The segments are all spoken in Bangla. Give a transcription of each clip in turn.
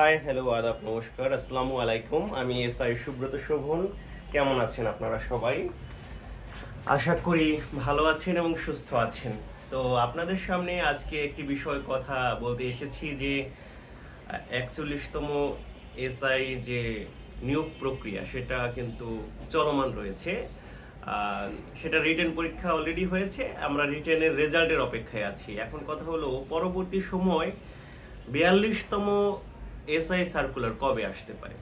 হাই হ্যালো আদাব, নমস্কার, আসসালামু আলাইকুম। আমি এস আই সুব্রত শোভন। কেমন আছেন আপনারা সবাই? আশা করি ভালো আছেন এবং সুস্থ আছেন। তো আপনাদের সামনে আজকে একটি বিষয় কথা বলতে এসেছি যে, একচল্লিশতম এসআই যে নিয়োগ প্রক্রিয়া, সেটা কিন্তু চলমান রয়েছে। সেটা রিটেন পরীক্ষা অলরেডি হয়েছে, আমরা রিটেনের রেজাল্টের অপেক্ষায় আছি। এখন কথা হলো, পরবর্তী সময় বিয়াল্লিশতম এসআই সার্কুলার কবে আসতে পারে?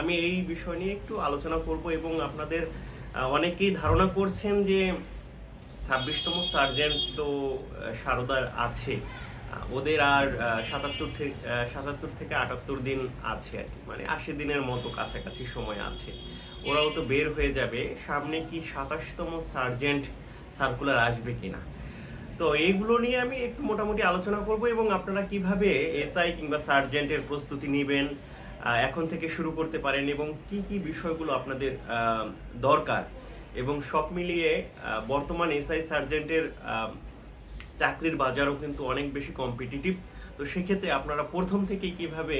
আমি এই বিষয় নিয়ে একটু আলোচনা করব এবং আপনাদের অনেকেই ধারণা করছেন যে ছাব্বিশতম সার্জেন্ট তো সারদার আছে। ওদের আর সাতাত্তর থেকে সাতাত্তর থেকে আটাত্তর দিন আছে আর কি। মানে আশি দিনের মতো কাছাকাছি সময় আছে। ওরাও তো বের হয়ে যাবে। সামনে কি সাতাশতম সার্জেন্ট সার্কুলার আসবে কিনা? তো এইগুলো নিয়ে আমি একটু মোটামুটি আলোচনা করব এবং আপনারা কীভাবে এসআই কিংবা সার্জেন্টের প্রস্তুতি নেবেন এখন থেকে শুরু করতে পারেন এবং কি কি বিষয়গুলো আপনাদের দরকার এবং সব মিলিয়ে বর্তমান এসআই সার্জেন্টের চাকরির বাজারও কিন্তু অনেক বেশি কম্পিটিটিভ তো সেক্ষেত্রে আপনারা প্রথম থেকেই কীভাবে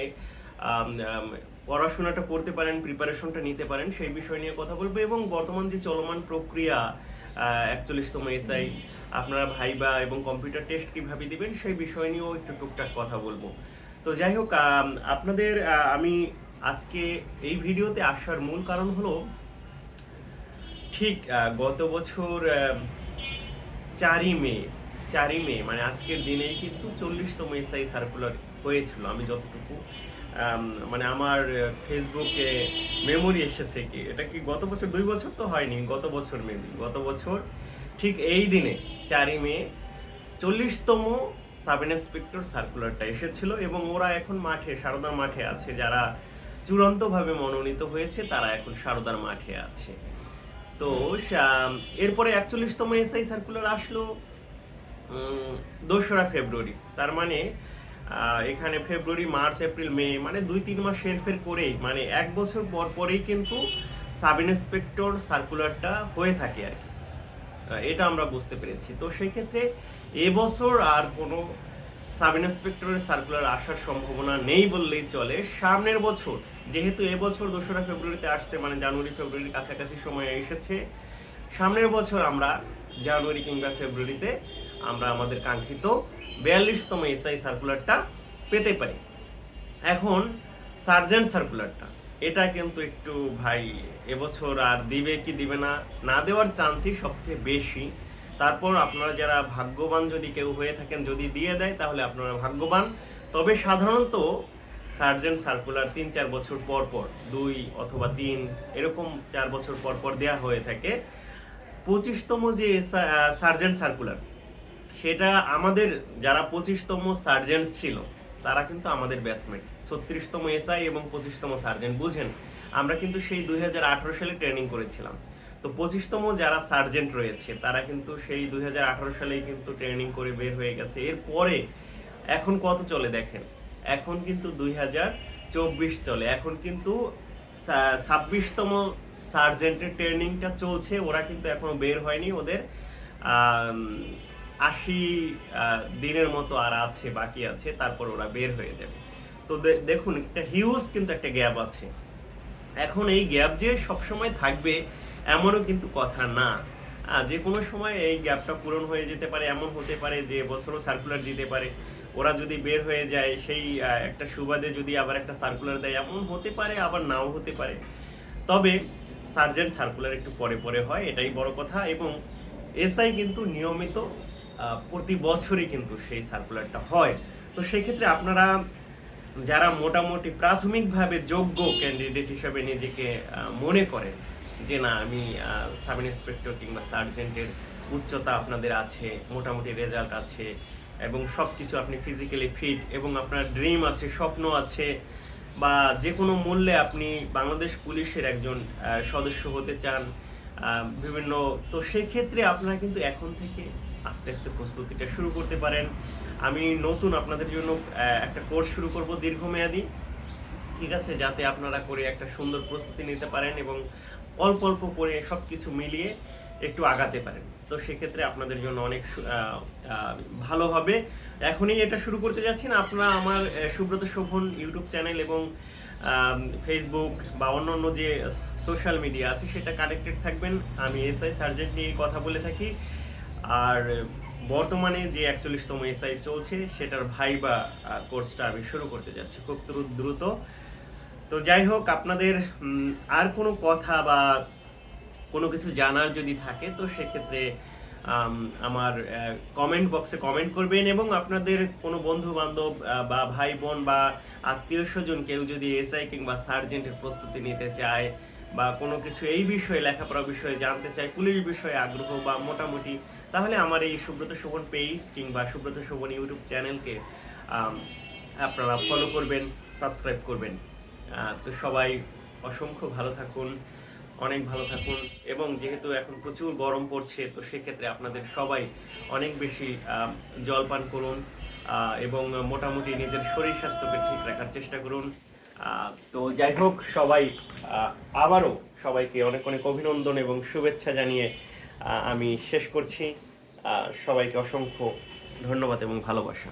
পড়াশোনাটা করতে পারেন প্রিপারেশনটা নিতে পারেন, সেই বিষয় নিয়ে কথা বলব এবং বর্তমান যে চলমান প্রক্রিয়া একচল্লিশতম এসআই আপনারা ভাইবা এবং কম্পিউটার টেস্ট কীভাবে দিবেন সেই বিষয় নিয়েও একটু টুকটাক কথা বলব। তো যাই হোক আপনাদের আমি আজকে এই ভিডিওতে আসার মূল কারণ হলো, ঠিক গত বছর চারই মে চারই মে মানে আজকের দিনেই কিন্তু চল্লিশতম এসআই সার্কুলার হয়েছিল, আমি যতটুকু মানে আমার ফেসবুকে মেমোরি এসেছে কি, এটা কি গত বছর, দুই বছর তো হয়নি, গত বছর মেবি গত বছর, ঠিক এই দিনে, চারই মে, চল্লিশতম সাব ইন্সপেক্টর সার্কুলারটা এসেছিল এবং ওরা এখন মাঠে, সারদার মাঠে আছে, যারা চূড়ান্তভাবে মনোনীত হয়েছে, তারা এখন সারদার মাঠে আছে। তো এরপরে একচল্লিশতম এসআই সার্কুলার আসলো দোসরা ফেব্রুয়ারি তার মানে এখানে ফেব্রুয়ারি মার্চ এপ্রিল মে মানে দুই, তিন মাস হেরফের করেই মানে এক বছর পর পরেই কিন্তু সাব ইন্সপেক্টর সার্কুলারটা হয়ে থাকে আর কি। এটা আমরা বুঝতে পেরেছি। তো সেই ক্ষেত্রে এবছর আর কোনো সাব ইন্সপেক্টরের সার্কুলার আসার সম্ভাবনা নেই বললেই চলে। সামনের বছর, যেহেতু এবছর দোসরা ফেব্রুয়ারিতে আসছে মানে জানুয়ারি ফেব্রুয়ারির কাছাকাছি সময় এসেছে, সামনের বছর আমরা জানুয়ারি কিংবা ফেব্রুয়ারিতে আমরা আমাদের কাঙ্ক্ষিত বিয়াল্লিশতম এসআই সার্কুলারটা পেতে পারি। এখন সার্জেন্ট সার্কুলারটা এটা কিন্তু একটু ভাই এবছর আর দিবে কি দিবে না না দেওয়ার চান্সই সবচেয়ে বেশি। তারপর আপনারা যারা ভাগ্যবান যদি কেউ হয়ে থাকেন, যদি দিয়ে দেয়, তাহলে আপনারা ভাগ্যবান। তবে সাধারণত সার্জেন্ট সার্কুলার তিন চার বছর পর পর, দুই অথবা তিন, এরকম চার বছর পর পর দেওয়া হয়ে থাকে। পঁচিশতম যে সার্জেন্ট সার্কুলার সেটা আমাদের যারা পঁচিশতম সার্জেন্ট ছিল, তারা কিন্তু আমাদের ব্যাটসম্যান ছত্রিশতম এসআই এবং পঁচিশতম সার্জেন্ট বুঝেন। আমরা কিন্তু সেই দুই হাজার আঠারো সালে ট্রেনিং করেছিলাম। তো পঁচিশতম যারা সার্জেন্ট রয়েছে, তারা কিন্তু সেই দু হাজার আঠারো সালেই কিন্তু ট্রেনিং করে বের হয়ে গেছে। এরপরে এখন কত চলে দেখেন? এখন কিন্তু দুই চলে। এখন কিন্তু ছাব্বিশতম সার্জেন্টের ট্রেনিংটা চলছে। ওরা কিন্তু এখনও বের হয়নি ওদের আশি দিনের মতো আর আছে, বাকি আছে, তারপর ওরা বের হয়ে যাবে। তো দেখুন, একটা হিউজ কিন্তু একটা গ্যাপ আছে। এখন এই গ্যাপ যে সবসময় থাকবে, এমনও কিন্তু কথা না। যে কোনো সময় এই গ্যাপটা পূরণ হয়ে যেতে পারে, এমন হতে পারে যে বছরও সার্কুলার দিতে পারে। ওরা যদি বের হয়ে যায়, সেই একটা সুবাদে যদি আবার একটা সার্কুলার দেয়, এমন হতে পারে, আবার নাও হতে পারে। তবে সার্জেন্ট সার্কুলার একটু পরে পরে হয়, এটাই বড় কথা। এবং এসআই কিন্তু নিয়মিত প্রতি বছরই কিন্তু সেই সার্কুলারটা হয়। তো সেই ক্ষেত্রে আপনারা যারা মোটামুটি প্রাথমিকভাবে যোগ্য ক্যান্ডিডেট হিসেবে নিজেকে মনে করেন যে না, আমি সাব ইন্সপেক্টর কিংবা সার্জেন্টের উচ্চতা আপনাদের আছে, মোটামুটি রেজাল্ট আছে এবং সব কিছু আপনি ফিজিক্যালি ফিট এবং আপনার ড্রিম আছে, স্বপ্ন আছে বা যে কোনো মূল্যে আপনি বাংলাদেশ পুলিশের একজন সদস্য হতে চান বিভিন্ন, তো সেক্ষেত্রে আপনারা কিন্তু এখন থেকে আস্তে আস্তে প্রস্তুতিটা শুরু করতে পারেন। আমি নতুন আপনাদের জন্য একটা কোর্স শুরু করব দীর্ঘমেয়াদী। ঠিক আছে? যাতে আপনারা করে একটা সুন্দর প্রস্তুতি নিতে পারেন এবং অল্প অল্প করে সব কিছু মিলিয়ে একটু আগাতে পারেন। তো সেক্ষেত্রে আপনাদের জন্য অনেক ভালো হবে। এখনই এটা শুরু করতে যাচ্ছি না। আপনারা আমার সুব্রত শোভন ইউটিউব চ্যানেল এবং ফেসবুক বা অন্যান্য যে সোশ্যাল মিডিয়া আছে, সেটা কানেক্টেড থাকবেন। আমি এসআই সার্জেন্ট নিয়ে কথা বলে থাকি। আর বর্তমানে যে একচল্লিশতম এসআই চলছে, সেটার ভাইবা কোর্সটা আমি শুরু করতে যাচ্ছি খুব দ্রু- দ্রুত। তো যাই হোক, আপনাদের আর কোনো কথা বা কোনো কিছু জানার যদি থাকে, তো সেক্ষেত্রে আমার কমেন্ট বক্সে কমেন্ট করবেন এবং আপনাদের কোনো বন্ধু বান্ধব বা ভাই বোন বা আত্মীয় স্বজন কেউ যদি এসআই কিংবা সার্জেন্টের প্রস্তুতি নিতে চায় বা কোনো কিছু এই বিষয়ে লেখাপড়া বিষয়ে জানতে চায়, পুলিশ বিষয়ে আগ্রহ বা মোটামুটি তাহলে আমার এই সুব্রত শোভন পেজ কিংবা সুব্রত শোভন ইউটিউব চ্যানেলকে আপনারা ফলো করবেন সাবস্ক্রাইব করবেন। তো সবাই অসংখ্য ভালো থাকুন, অনেক ভালো থাকুন। এবং যেহেতু এখন প্রচুর গরম পড়ছে, তো সেক্ষেত্রে আপনাদের সবাই অনেক বেশি জল পান করুন এবং মোটামুটি নিজের শরীর স্বাস্থ্যকে ঠিক রাখার চেষ্টা করুন। তো যাই হোক, সবাই আবারও সবাইকে অনেক অনেক অভিনন্দন এবং শুভেচ্ছা জানিয়ে আমি শেষ করছি। সবাইকে অসংখ্য ধন্যবাদ এবং ভালোবাসা।